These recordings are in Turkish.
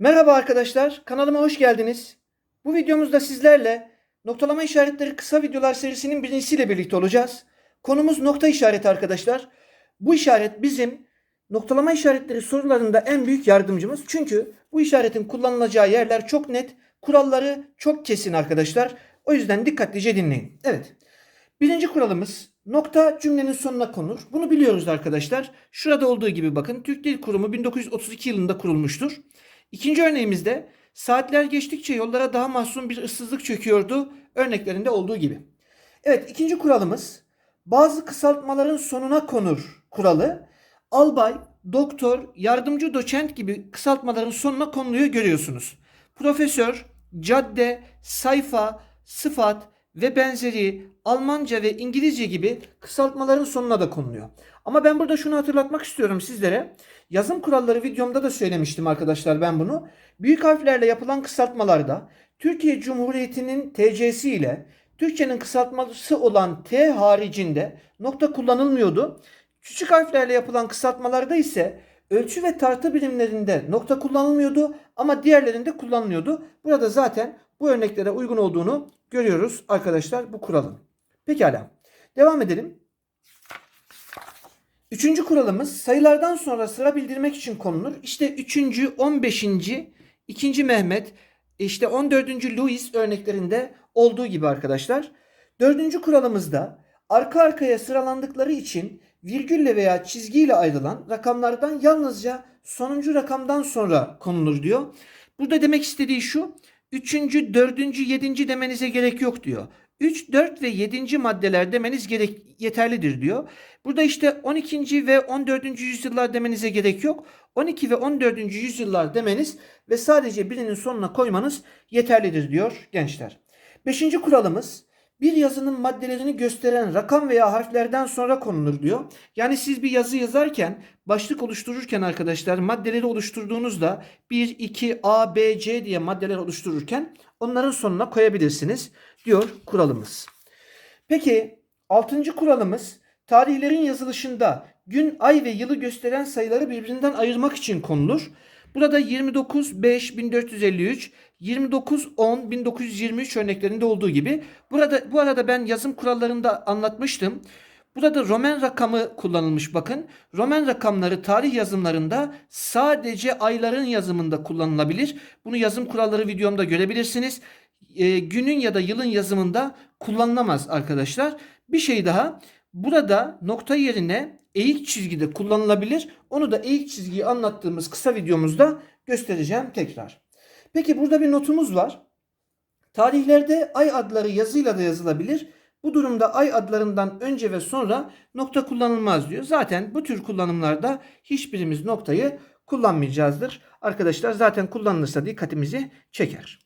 Merhaba arkadaşlar, kanalıma hoş geldiniz. Bu videomuzda sizlerle noktalama işaretleri kısa videolar serisinin birincisiyle birlikte olacağız. Konumuz nokta işareti arkadaşlar. Bu işaret bizim noktalama işaretleri sorularında en büyük yardımcımız. Çünkü bu işaretin kullanılacağı yerler çok net, kuralları çok kesin arkadaşlar. O yüzden dikkatlice dinleyin. Evet. Birinci kuralımız nokta cümlenin sonuna konur. Bunu biliyoruz arkadaşlar. Şurada olduğu gibi bakın Türk Dil Kurumu 1932 yılında kurulmuştur. İkinci örneğimizde saatler geçtikçe yollara daha mahzun bir ıssızlık çöküyordu. Örneklerinde olduğu gibi. Evet ikinci kuralımız bazı kısaltmaların sonuna konur kuralı. Albay, doktor, yardımcı doçent gibi kısaltmaların sonuna konuluyor görüyorsunuz. Profesör, cadde, sayfa, sıfat ve benzeri Almanca ve İngilizce gibi kısaltmaların sonuna da konuluyor. Ama ben burada şunu hatırlatmak istiyorum sizlere. Yazım kuralları videomda da söylemiştim arkadaşlar ben bunu. Büyük harflerle yapılan kısaltmalarda Türkiye Cumhuriyeti'nin TC'si ile Türkçenin kısaltması olan T haricinde nokta kullanılmıyordu. Küçük harflerle yapılan kısaltmalarda ise ölçü ve tartı birimlerinde nokta kullanılmıyordu ama diğerlerinde kullanılıyordu. Burada zaten bu örneklere uygun olduğunu görüyoruz arkadaşlar bu kuralın. Pekala. Devam edelim. Üçüncü kuralımız sayılardan sonra sıra bildirmek için konulur. İşte üçüncü, on beşinci, ikinci Mehmet, işte on dördüncü Louis örneklerinde olduğu gibi arkadaşlar. Dördüncü kuralımızda arka arkaya sıralandıkları için virgülle veya çizgiyle ayrılan rakamlardan yalnızca sonuncu rakamdan sonra konulur diyor. Burada demek istediği şu. Üçüncü, dördüncü, yedinci demenize gerek yok diyor. 3, 4 ve 7. maddeler demeniz gerek yeterlidir diyor. Burada işte 12. ve 14. yüzyıllar demenize gerek yok. 12 ve 14. yüzyıllar demeniz ve sadece birinin sonuna koymanız yeterlidir diyor gençler. Beşinci kuralımız bir yazının maddelerini gösteren rakam veya harflerden sonra konulur diyor. Yani siz bir yazı yazarken, başlık oluştururken arkadaşlar maddeleri oluşturduğunuzda 1, 2, A, B, C diye maddeler oluştururken onların sonuna koyabilirsiniz diyor kuralımız. Peki 6. kuralımız tarihlerin yazılışında gün, ay ve yılı gösteren sayıları birbirinden ayırmak için konulur. Burada 29 5 1453, 29 10 1923 örneklerinde olduğu gibi burada bu arada ben yazım kurallarında anlatmıştım. Burada Roman rakamı kullanılmış bakın. Roman rakamları tarih yazımlarında sadece ayların yazımında kullanılabilir. Bunu yazım kuralları videomda görebilirsiniz. E, günün ya da yılın yazımında kullanılamaz arkadaşlar. Bir şey daha. Burada nokta yerine eğik çizgide kullanılabilir. Onu da eğik çizgiyi anlattığımız kısa videomuzda göstereceğim tekrar. Peki burada bir notumuz var. Tarihlerde ay adları yazıyla da yazılabilir. Bu durumda ay adlarından önce ve sonra nokta kullanılmaz diyor. Zaten bu tür kullanımlarda hiçbirimiz noktayı kullanmayacağızdır. Arkadaşlar zaten kullanılırsa dikkatimizi çeker.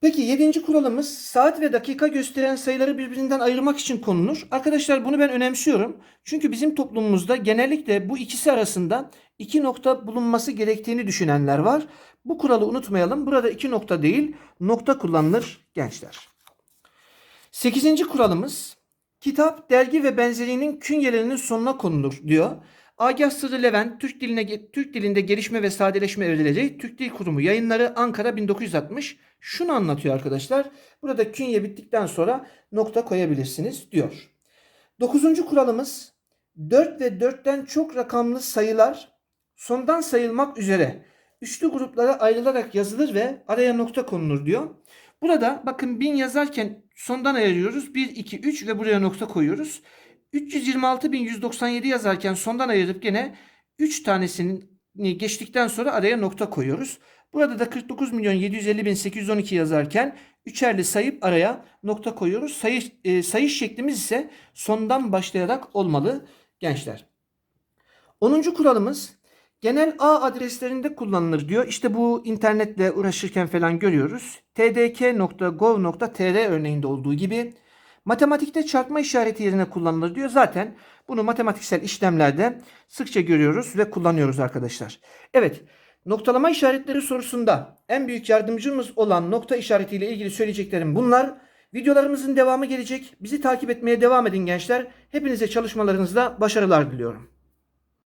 Peki yedinci kuralımız saat ve dakika gösteren sayıları birbirinden ayırmak için konulur. Arkadaşlar bunu ben önemsiyorum. Çünkü bizim toplumumuzda genellikle bu ikisi arasında iki nokta bulunması gerektiğini düşünenler var. Bu kuralı unutmayalım. Burada iki nokta değil nokta kullanılır gençler. Sekizinci kuralımız kitap, dergi ve benzerinin künyelerinin sonuna konulur diyor. Agah Sırrı Levent, Türk diline Türk dilinde gelişme ve sadeleşme evreleri, Türk Dil Kurumu yayınları Ankara 1960. Şunu anlatıyor arkadaşlar. Burada künye bittikten sonra nokta koyabilirsiniz diyor. Dokuzuncu kuralımız 4 ve 4'ten çok rakamlı sayılar sondan sayılmak üzere üçlü gruplara ayrılarak yazılır ve araya nokta konulur diyor. Burada bakın 1000 yazarken sondan ayırıyoruz. 1, 2, 3 ve buraya nokta koyuyoruz. 326.197 yazarken sondan ayırıp gene 3 tanesini geçtikten sonra araya nokta koyuyoruz. Burada da 49 milyon 750 812 yazarken üçerli sayıp araya nokta koyuyoruz. Sayı, e, sayış şeklimiz ise sondan başlayarak olmalı gençler. 10. kuralımız genel ağ adreslerinde kullanılır diyor. İşte bu internetle uğraşırken falan görüyoruz. tdk.gov.tr örneğinde olduğu gibi matematikte çarpma işareti yerine kullanılır diyor. Zaten bunu matematiksel işlemlerde sıkça görüyoruz ve kullanıyoruz arkadaşlar. Evet. Noktalama işaretleri sorusunda en büyük yardımcımız olan nokta işaretiyle ilgili söyleyeceklerim bunlar. Videolarımızın devamı gelecek. Bizi takip etmeye devam edin gençler. Hepinize çalışmalarınızda başarılar diliyorum.